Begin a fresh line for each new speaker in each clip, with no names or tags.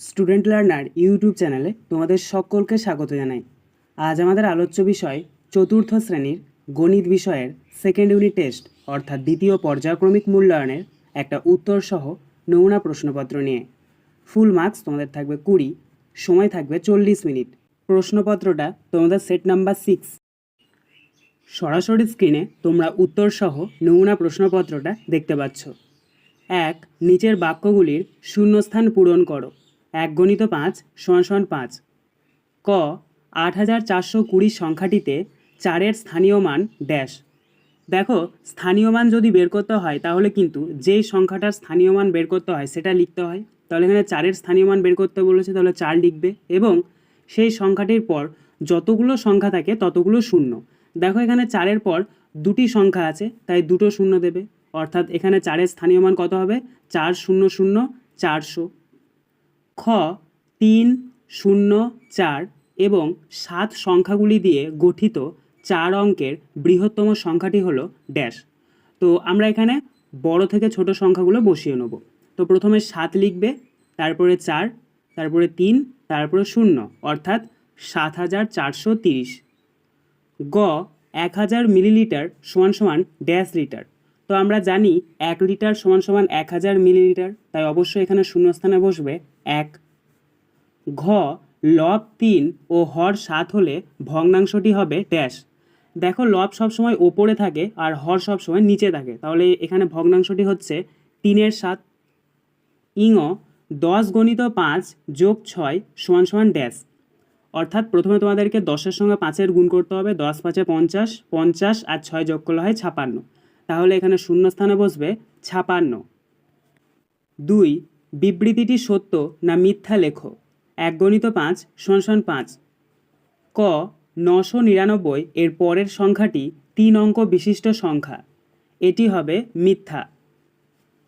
Student learner YouTube চ্যানেলে তোমাদের সকলকে স্বাগত জানাই। আজ আমাদের আলোচ্য বিষয় চতুর্থ শ্রেণির গণিত বিষয়ের সেকেন্ড ইউনিট টেস্ট অর্থাৎ দ্বিতীয় পর্যায়ক্রমিক মূল্যায়নের একটা উত্তর সহ নমুনা প্রশ্নপত্র নিয়ে। ফুল মার্কস তোমাদের থাকবে কুড়ি, সময় থাকবে চল্লিশ মিনিট। প্রশ্নপত্রটা তোমাদের সেট নাম্বার সিক্স সরাসরি স্ক্রিনে তোমরা উত্তর সহ নমুনা প্রশ্নপত্রটা দেখতে পাচ্ছ। এক, নিচের বাক্যগুলির শূন্যস্থান পূরণ করো। এক গণিত পাঁচ, সমান সমান পাঁচ। ক, আট হাজার চারশো কুড়ি সংখ্যাটিতে চারের স্থানীয় মান ড্যাশ। দেখো, স্থানীয় মান যদি বের করতে হয়, তাহলে কিন্তু যেই সংখ্যাটার স্থানীয় মান বের করতে হয়, সেটা লিখতে হয়। তাহলে এখানে চারের স্থানীয় মান বের করতে বলেছে, তাহলে চার লিখবে। এবং সেই সংখ্যাটির পর যতগুলো সংখ্যা থাকে, ততগুলো শূন্য। দেখো, এখানে চারের পর দুটি সংখ্যা আছে, তাই দুটো শূন্য দেবে। অর্থাৎ এখানে চারের স্থানীয় মান কত হবে? চার শূন্য শূন্য, চারশো। খ, তিন, শূন্য, চার এবং সাত সংখ্যাগুলি দিয়ে গঠিত চার অঙ্কের বৃহত্তম সংখ্যাটি হলো ড্যাশ। তো আমরা এখানে বড় থেকে ছোট সংখ্যাগুলো বসিয়ে নেব। তো প্রথমে সাত লিখবে, তারপরে চার, তারপরে তিন, তারপরে শূন্য, অর্থাৎ সাত হাজার চারশো তিরিশ। গ, এক হাজার মিলিলিটার সমান সমান ড্যাশ লিটার। তো আমরা জানি এক লিটার সমান সমান এক হাজার মিলিলিটার, তাই অবশ্যই এখানে শূন্যস্থানে বসবে এক। ঘ, লব তিন ও হর সাত হলে ভগ্নাংশটি হবে ড্যাশ। দেখো, লব সবসময় ওপরে থাকে আর হর সবসময় নিচে থাকে। তাহলে এখানে ভগ্নাংশটি হচ্ছে তিনের সাত। ইঙ দশ গণিত পাঁচ যোগ ছয় সমান সমান ড্যাশ। অর্থাৎ প্রথমে তোমাদেরকে দশের সঙ্গে পাঁচের গুণ করতে হবে। দশ পাঁচে পঞ্চাশ পঞ্চাশ আর ছয় যোগ করলে হয় ছাপান্ন। তাহলে এখানে শূন্য স্থানে বসবে ছাপান্ন। দুই বিবৃতিটি সত্য না মিথ্যা লেখো? এক গণিত পাঁচ সমান পাঁচ। ক, নশো নিরানব্বই এর পরের সংখ্যাটি তিন অঙ্ক বিশিষ্ট সংখ্যা। এটি হবে মিথ্যা।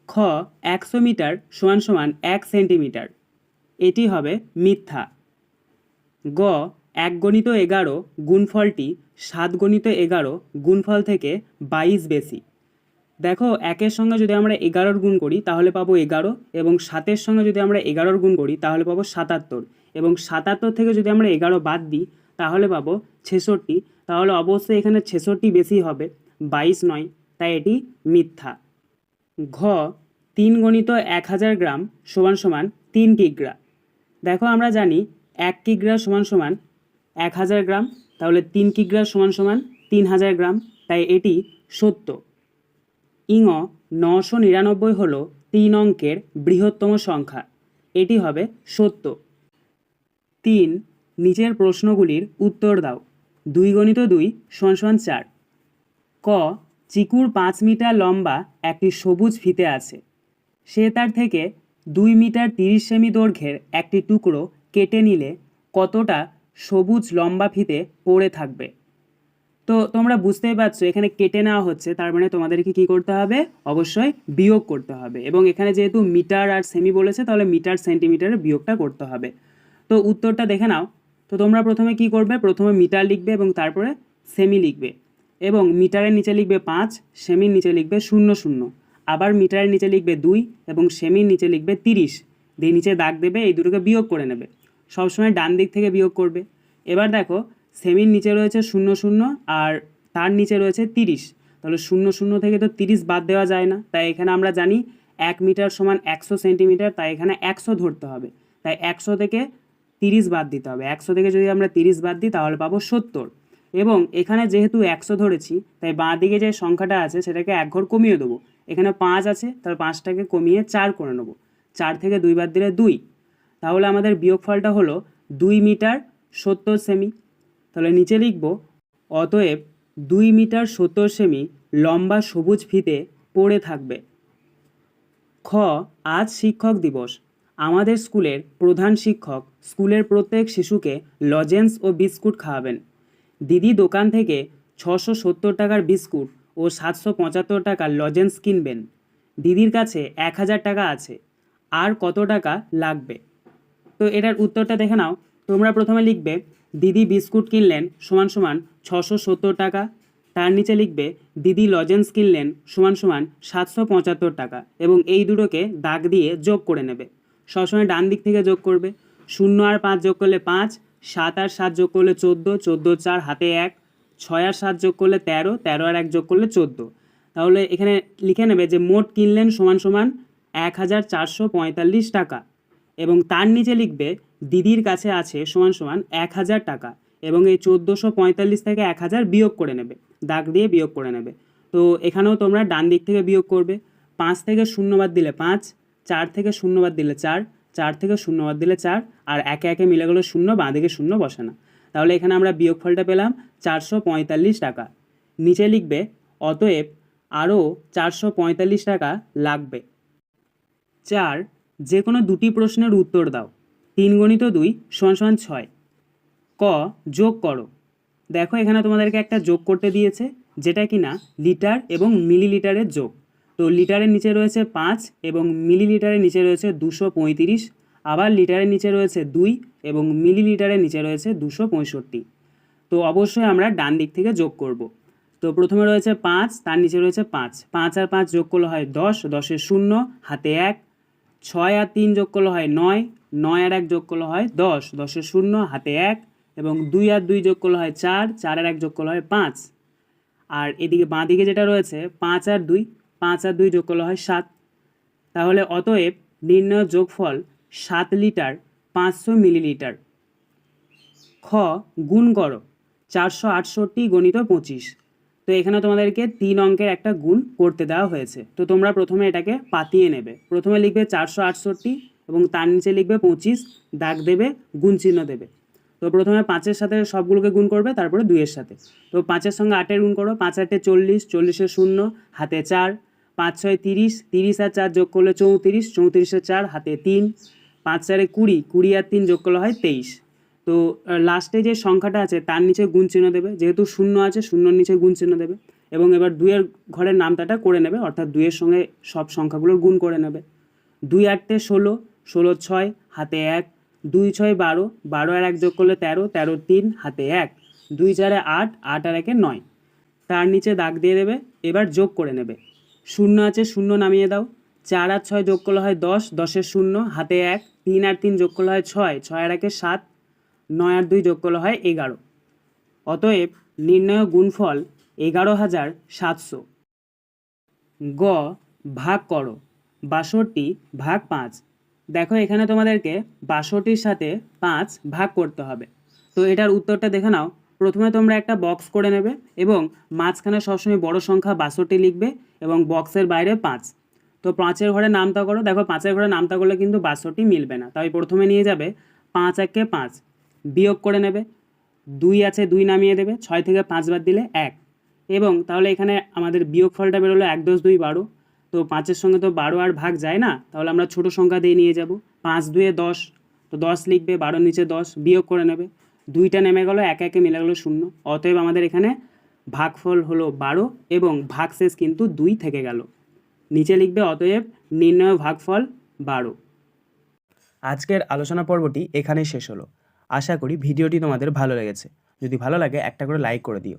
খ, একশো মিটার সমান সমান এক সেন্টিমিটার। এটি হবে মিথ্যা। গ, এক গণিত এগারো গুণফলটি সাত গণিত এগারো গুণফল থেকে বাইশ বেশি। দেখো, একের সঙ্গে যদি আমরা এগারোর গুণ করি, তাহলে পাবো এগারো, এবং সাতের সঙ্গে যদি আমরা এগারোর গুণ করি, তাহলে পাবো সাতাত্তর, এবং সাতাত্তর থেকে যদি আমরা এগারো বাদ দিই, তাহলে পাবো ছেষট্টি, তাহলে অবশ্যই এখানে ছেষট্টি বেশি হবে, বাইশ নয়, তাই এটি মিথ্যা। ঘ, তিন গণিত এক হাজার গ্রাম সমান সমান তিন কিগ্রা। দেখো, আমরা জানি এক কিগ্রা সমান সমান এক হাজার গ্রাম, তাহলে তিন কিগ্রা সমান সমান তিন হাজার গ্রাম, তাই এটি সত্য। ইঙ নশো নিরানব্বই হল তিন অঙ্কের বৃহত্তম সংখ্যা। এটি হবে সত্য। তিন, নিচের প্রশ্নগুলির উত্তর দাও। দুই গণিত দুই সমান চার। ক, চিকুর পাঁচ মিটার লম্বা একটি সবুজ ফিতে আছে। সে তার থেকে দুই মিটার তিরিশ সেমি দৈর্ঘ্যের একটি টুকরো কেটে নিলে কতটা সবুজ লম্বা ফিতে পড়ে থাকবে? তো তোমরা বুঝতেই পারছ, এখানে কেটে নেওয়া হচ্ছে, তার মানে তোমাদেরকে কি করতে হবে? অবশ্যই বিয়োগ করতে হবে। এবং এখানে যেহেতু মিটার আর সেমি বলেছে, তাহলে মিটার সেন্টিমিটারের বিয়োগটা করতে হবে। তো উত্তরটা দেখে নাও। তো তোমরা প্রথমে কি করবে? প্রথমে মিটার লিখবে এবং তারপরে সেমি লিখবে। এবং মিটারের নিচে লিখবে পাঁচ, সেমির নিচে লিখবে শূন্য শূন্য। আবার মিটারের নিচে লিখবে দুই এবং সেমির নিচে লিখবে তিরিশ। দিয়ে নিচে দাগ দেবে, এই দুটোকে বিয়োগ করে নেবে। সবসময় ডান দিক থেকে বিয়োগ করবে। এবার দেখো সেমির নিচে রয়েছে শূন্য শূন্য আর তার নিচে রয়েছে তিরিশ। তাহলে শূন্য শূন্য থেকে তো তিরিশ বাদ দেওয়া যায় না। তাই এখানে আমরা জানি এক মিটার সমান একশো সেন্টিমিটার, তাই এখানে একশো ধরতে হবে। তাই একশো থেকে তিরিশ বাদ দিতে হবে। একশো থেকে যদি আমরা তিরিশ বাদ দিই, তাহলে পাবো সত্তর। এবং এখানে যেহেতু একশো ধরেছি, তাই বাঁ দিকে যে সংখ্যাটা আছে, সেটাকে এক ঘর কমিয়ে দেবো। এখানে পাঁচ আছে, তাহলে পাঁচটাকে কমিয়ে চার করে নেব। চার থেকে দুই বাদ দিলে দুই। তাহলে আমাদের বিয়োগফলটা হলো দুই মিটার সত্তর সেমি। তাহলে নিচে লিখব, অতএব দুই মিটার সত্তর সেমি লম্বা সবুজ ফিতে পড়ে থাকবে। খ, আজ শিক্ষক দিবস। আমাদের স্কুলের প্রধান শিক্ষক স্কুলের প্রত্যেক শিশুকে লজেন্স ও বিস্কুট খাওয়াবেন। দিদি দোকান থেকে ছশো সত্তর টাকার বিস্কুট ও সাতশো পঁচাত্তর টাকার লজেন্স কিনবেন। দিদির কাছে এক হাজার টাকা আছে। আর কত টাকা লাগবে? তো এটার উত্তরটা দেখে নাও। তোমরা প্রথমে লিখবে দিদি বিস্কুট কিনলেন সমান সমান ছশো সত্তর টাকা। তার নিচে লিখবে, দিদি লজেন্স কিনলেন সমান সমান সাতশো পঁচাত্তর টাকা এবং এই দুটোকে দাগ দিয়ে যোগ করে নেবে। সবসময় ডান দিক থেকে যোগ করবে। শূন্য আর পাঁচ যোগ করলে পাঁচ, সাত আর সাত যোগ করলে চোদ্দ চোদ্দ চার হাতে এক, ছয় আর সাত যোগ করলে তেরো তেরো আর এক যোগ করলে চোদ্দ। তাহলে এখানে লিখে নেবে যে মোট কিনলেন সমান সমান এক হাজার চারশো পঁয়তাল্লিশ টাকা এবং তার নিচে লিখবে দিদির কাছে আছে সমান সমান এক হাজার টাকা এবং এই চোদ্দোশো পঁয়তাল্লিশ থেকে এক হাজার বিয়োগ করে নেবে, দাগ দিয়ে বিয়োগ করে নেবে। তো এখানেও তোমরা ডান দিক থেকে বিয়োগ করবে। পাঁচ থেকে শূন্যবাদ দিলে পাঁচ, চার থেকে শূন্যবাদ দিলে চার চার থেকে শূন্যবাদ দিলে চার, আর একে একে মিলে গেলো শূন্য, বাঁ দিকে শূন্য বসে না। তাহলে এখানে আমরা বিয়োগফলটা পেলাম চারশো পঁয়তাল্লিশ টাকা। নিচে লিখবে, অতএব আরও চারশো পঁয়তাল্লিশ টাকা লাগবে। চার, যে কোনো দুটি প্রশ্নের উত্তর দাও। তিন গণিত দুই সমান সমান ছয়। ক, যোগ করো। দেখো এখানে তোমাদেরকে একটা যোগ করতে দিয়েছে, যেটা কিনা লিটার এবং মিলিলিটারের যোগ। তো লিটারের নিচে রয়েছে পাঁচ এবং মিলিলিটারের নিচে রয়েছে দুশো পঁয়ত্রিশ, আবার লিটারের নিচে রয়েছে দুই এবং মিলিলিটারের নিচে রয়েছে দুশো পঁয়ষট্টি। তো অবশ্যই আমরা ডান দিক থেকে যোগ করব। তো প্রথমে রয়েছে পাঁচ, তার নিচে রয়েছে পাঁচ। পাঁচ আর পাঁচ যোগ করলে হয় দশ দশের শূন্য, হাতে এক। ছয় আর তিন যোগ করলে হয় নয় নয় আর এক যোগ করলে হয় দশ। দশের শূন্য, হাতে এক, এবং দুই আর দুই যোগ করলে হয় চার চার আর এক যোগ করলে হয় পাঁচ। আর এদিকে বাঁ দিকে যেটা রয়েছে, পাঁচ আর দুই, পাঁচ আর দুই যোগ করলে হয় সাত। তাহলে অতএব নির্ণয় যোগফল সাত লিটার পাঁচশো মিলিলিটার। খ, গুণ করো, চারশো আটষট্টি গণিত পঁচিশ। তো এখানে তোমাদেরকে তিন অঙ্কের একটা গুণ করতে দেওয়া হয়েছে। তো তোমরা প্রথমে এটাকে পাতিয়ে নেবে। প্রথমে লিখবে চারশো আটষট্টি এবং তার নিচে লিখবে পঁচিশ, দাগ দেবে, গুণ চিহ্ন দেবে। তো প্রথমে পাঁচের সাথে সবগুলোকে গুণ করবে, তারপরে দুইয়ের সাথে। তো পাঁচের সঙ্গে আটের গুণ করো, পাঁচ আটে চল্লিশ চল্লিশে শূন্য, হাতে চার। পাঁচ ছয় তিরিশ তিরিশ আর চার যোগ করলে চৌত্রিশ, চৌত্রিশে চার, হাতে তিন। পাঁচ চারে কুড়ি কুড়ি আর তিন যোগ করলে হয় তেইশ। তো লাস্টে যে সংখ্যাটা আছে, তার নিচে গুণ চিহ্ন দেবে, যেহেতু শূন্য আছে, শূন্যর নিচে গুণ চিহ্ন দেবে। এবং এবার দুইয়ের ঘরের নামতাটা করে নেবে, অর্থাৎ দুইয়ের সঙ্গে সব সংখ্যাগুলোর গুণ করে নেবে। দুই আটটে ষোলো ষোলো ছয়, হাতে এক। দুই ছয়, বারো। বারো আর এক যোগ করলে তেরো। তেরো, তিন, হাতে এক। দুই চারে আট আট আর একে নয়। তার নিচে দাগ দিয়ে দেবে। এবার যোগ করে নেবে। শূন্য আছে, শূন্য নামিয়ে দাও। চার আর ছয় যোগ করলে হয় দশ। দশের শূন্য, হাতে এক। তিন আর তিন যোগ করলে হয় ছয়। ছয় আর একে সাত। নয় আর দুই যোগ করলে হয় এগারো। অতএব নির্ণয় গুণফল এগারো হাজার সাতশো। গ ভাগ করো। বাষট্টি ভাগ পাঁচ। দেখো, এখানে তোমাদেরকে বাষট্টির সাথে পাঁচ ভাগ করতে হবে। তো এটার উত্তরটা দেখে নাও। প্রথমে তোমরা একটা বক্স করে নেবে এবং মাঝখানে সবসময় বড় সংখ্যা বাষট্টি লিখবে এবং বক্সের বাইরে পাঁচ। তো পাঁচের ঘরে নামতা করো। দেখো, পাঁচের ঘরে নামতা করলে কিন্তু বাষট্টি মিলবে না। তাই প্রথমে নিয়ে যাবে পাঁচ একে পাঁচ। বিয়োগ করে নেবে। দুই আছে, দুই নামিয়ে দেবে। ছয় থেকে পাঁচ বাদ দিলে এক। এবং তাহলে এখানে আমাদের বিয়োগ ফলটা বেরোলো এক দশ দুই বারো। তো পাঁচের সঙ্গে তো বারো আর ভাগ যায় না, তাহলে আমরা ছোট সংখ্যা দিয়ে নিয়ে যাব। পাঁচ দুয়ে দশ, তো দশ লিখবে বারো নিচে দশ, বিয়োগ করে নেবে। দুইটা নেমে গেলো, এক একে মিলে গেলো শূন্য। অতএব আমাদের এখানে ভাগফল হলো বারো এবং ভাগশেষ কিন্তু দুই থেকে গেল। নিচে লিখবে, অতএব নির্ণয় ভাগফল বারো। আজকের আলোচনা পর্বটি এখানেই শেষ হলো। আশা করি ভিডিওটি তোমাদের ভালো লেগেছে। যদি ভালো লাগে, একটা করে লাইক করে দিও।